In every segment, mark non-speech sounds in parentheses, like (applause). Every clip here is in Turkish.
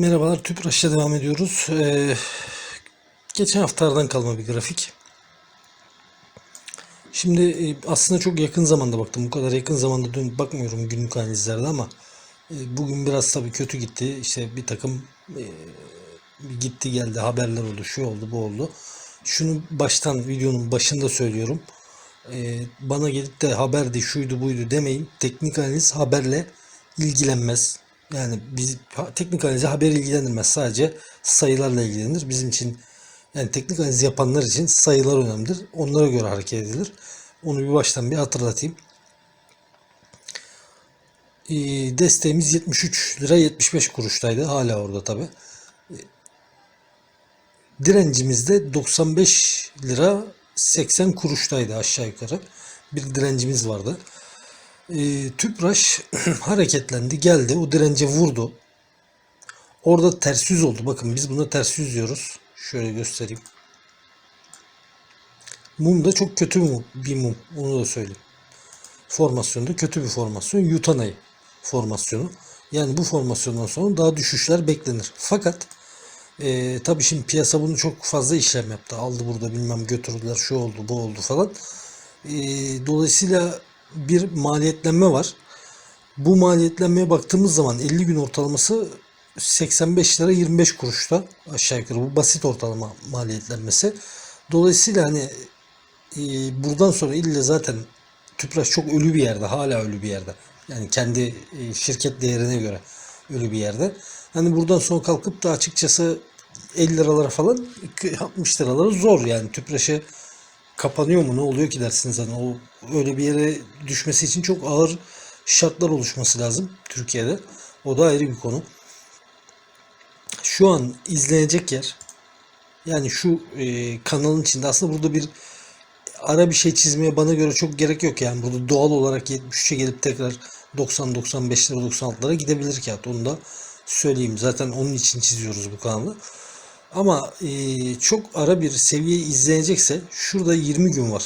Merhabalar, Tüpraş'la devam ediyoruz. Ee, geçen haftalardan kalma bir grafik. Şimdi e, aslında çok yakın zamanda baktım. Bu kadar yakın zamanda dön bakmıyorum günlük analizlerde ama e, bugün biraz tabii kötü gitti. İşte bir takım e, gitti geldi haberler oldu, şu oldu, bu oldu. Şunu baştan videonun başında söylüyorum. E, bana gelip de haberdi, şuydu, buydu demeyin. Teknik analiz haberle ilgilenmez. Yani biz teknik analize haber ilgilendirmez. Sadece sayılarla ilgilenir. Bizim için yani teknik analiz yapanlar için sayılar önemlidir. Onlara göre hareket edilir. Onu bir baştan bir hatırlatayım. Ee, desteğimiz 73 lira 75 kuruştaydı. Hala orada tabi. Direncimiz de 95 lira 80 kuruştaydı aşağı yukarı. Bir direncimiz vardı. Ee, Tüpraş (clears throat) hareketlendi geldi o dirence vurdu. Orada ters yüz oldu. Bakın biz buna ters yüz diyoruz. Şöyle göstereyim. Mum da çok kötü bir mum. Onu da söyleyeyim. Formasyonda kötü bir formasyon. Yutanay formasyonu. Yani bu formasyondan sonra daha düşüşler beklenir. Fakat e, tabii şimdi piyasa bunu çok fazla işlem yaptı. Aldı burada bilmem götürdüler şu oldu bu oldu falan. E, dolayısıyla bir maliyetlenme var. Bu maliyetlenmeye baktığımız zaman 50 gün ortalaması 85 lira 25 kuruşta aşağı yukarı bu basit ortalama maliyetlenmesi. Dolayısıyla hani e, buradan sonra ille zaten Tüpraş çok ölü bir yerde hala ölü bir yerde. Yani kendi e, şirket değerine göre ölü bir yerde. Hani buradan sonra kalkıp da açıkçası 50 liralara falan 60 liralara zor yani Tüpraş'ı kapanıyor mu ne oluyor ki dersiniz hani o öyle bir yere düşmesi için çok ağır şartlar oluşması lazım Türkiye'de. O da ayrı bir konu. Şu an izlenecek yer yani şu e, kanalın içinde aslında burada bir ara bir şey çizmeye bana göre çok gerek yok yani burada doğal olarak 73'e gelip tekrar 90 95 lira 96'lara gidebilir kağıt onu da söyleyeyim zaten onun için çiziyoruz bu kanalı. Ama e, çok ara bir seviye izlenecekse şurada 20 gün var.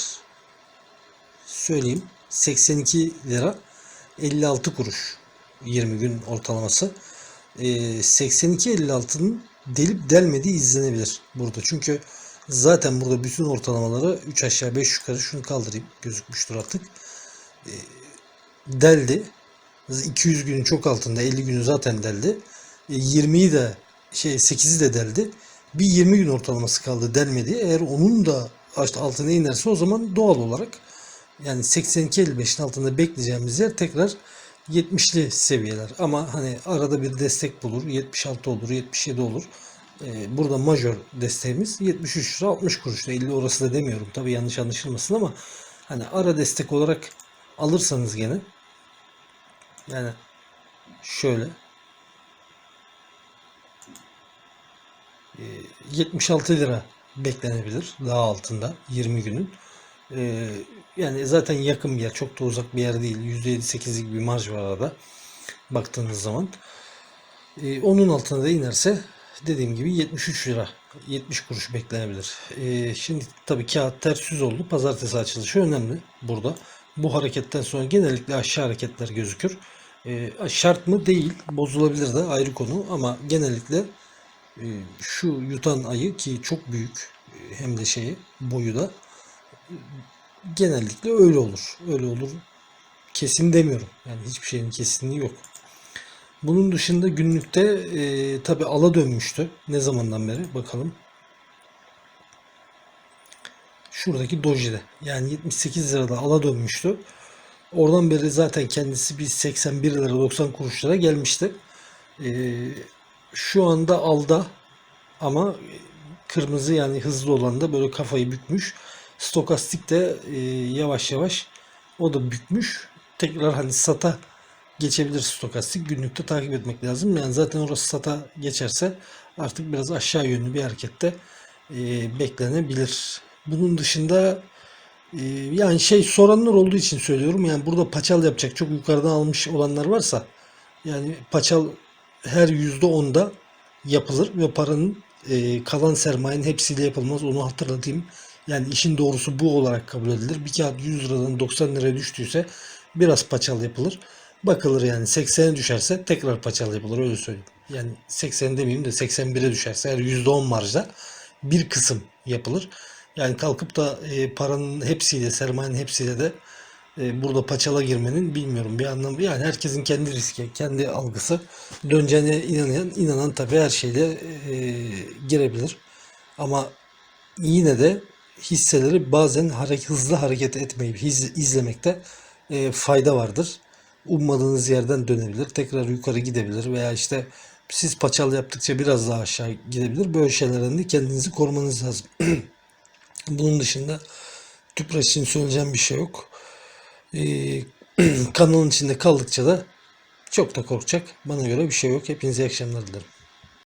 Söyleyeyim. 82 lira 56 kuruş 20 gün ortalaması. E, 82-56'nın delip delmediği izlenebilir burada. Çünkü zaten burada bütün ortalamaları 3 aşağı 5 yukarı şunu kaldırayım gözükmüştür artık. E, deldi. 200 günün çok altında 50 günü zaten deldi. E, 20'yi de şey 8'i de deldi. Bir 20 gün ortalaması kaldı delmedi. Eğer onun da altına inerse o zaman doğal olarak yani 82-55'in altında bekleyeceğimiz yer tekrar 70'li seviyeler. Ama hani arada bir destek bulur. 76 olur, 77 olur. Ee, burada major desteğimiz 73 lira 60 kuruş. 50 orası da demiyorum. Tabii yanlış anlaşılmasın ama hani ara destek olarak alırsanız gene yani şöyle 76 lira beklenebilir daha altında 20 günün. E, yani zaten yakın bir yer, çok da uzak bir yer değil. %7-8'lik bir marj var arada baktığınız zaman. E, onun altına da inerse dediğim gibi 73 lira 70 kuruş beklenebilir. E, şimdi tabii kağıt ters yüz oldu. Pazartesi açılışı önemli burada. Bu hareketten sonra genellikle aşağı hareketler gözükür. E, şart mı? Değil. Bozulabilir de ayrı konu ama genellikle şu yutan ayı ki çok büyük e, hem de şeyi boyu da genellikle öyle olur. Öyle olur. Kesin demiyorum. Yani hiçbir şeyin kesinliği yok. Bunun dışında günlükte e, tabi ala dönmüştü. Ne zamandan beri bakalım. Şuradaki Doji'de. Yani 78 lirada ala dönmüştü. Oradan beri zaten kendisi bir 81 lira 90 kuruşlara gelmişti. E, şu anda alda ama kırmızı yani hızlı olan da böyle kafayı bükmüş. Stokastik de e, yavaş yavaş o da bükmüş. Tekrar hani sata geçebilir stokastik. Günlükte takip etmek lazım. Yani zaten orası sata geçerse artık biraz aşağı yönlü bir harekette e, beklenebilir. Bunun dışında e, yani şey soranlar olduğu için söylüyorum. Yani burada paçal yapacak çok yukarıdan almış olanlar varsa yani paçal her yüzde onda yapılır ve paranın e, kalan sermayenin hepsiyle yapılmaz. Onu hatırlatayım. Yani işin doğrusu bu olarak kabul edilir. Bir kağıt 100 liradan 90 liraya düştüyse biraz paçal yapılır. Bakılır yani 80'e düşerse tekrar paçal yapılır öyle söyleyeyim. yani 80 demeyeyim de 81'e düşerse eğer %10 marjda bir kısım yapılır. Yani kalkıp da e, paranın hepsiyle, sermayenin hepsiyle de e, burada paçala girmenin bilmiyorum bir anlamı. Yani herkesin kendi riski, kendi algısı. Döneceğine inanan, inanan tabii her şeyle e, girebilir. Ama yine de hisseleri bazen hareket, hızlı hareket etmeyip hiz- izlemekte e, fayda vardır. Ummadığınız yerden dönebilir, tekrar yukarı gidebilir veya işte siz paçal yaptıkça biraz daha aşağı gidebilir. Böyle şeylerden de kendinizi korumanız lazım. (clears throat) Bunun dışında Tüpraş için söyleyeceğim bir şey yok. Ee, (clears throat) kanalın içinde kaldıkça da çok da korkacak bana göre bir şey yok. Hepinize iyi akşamlar dilerim.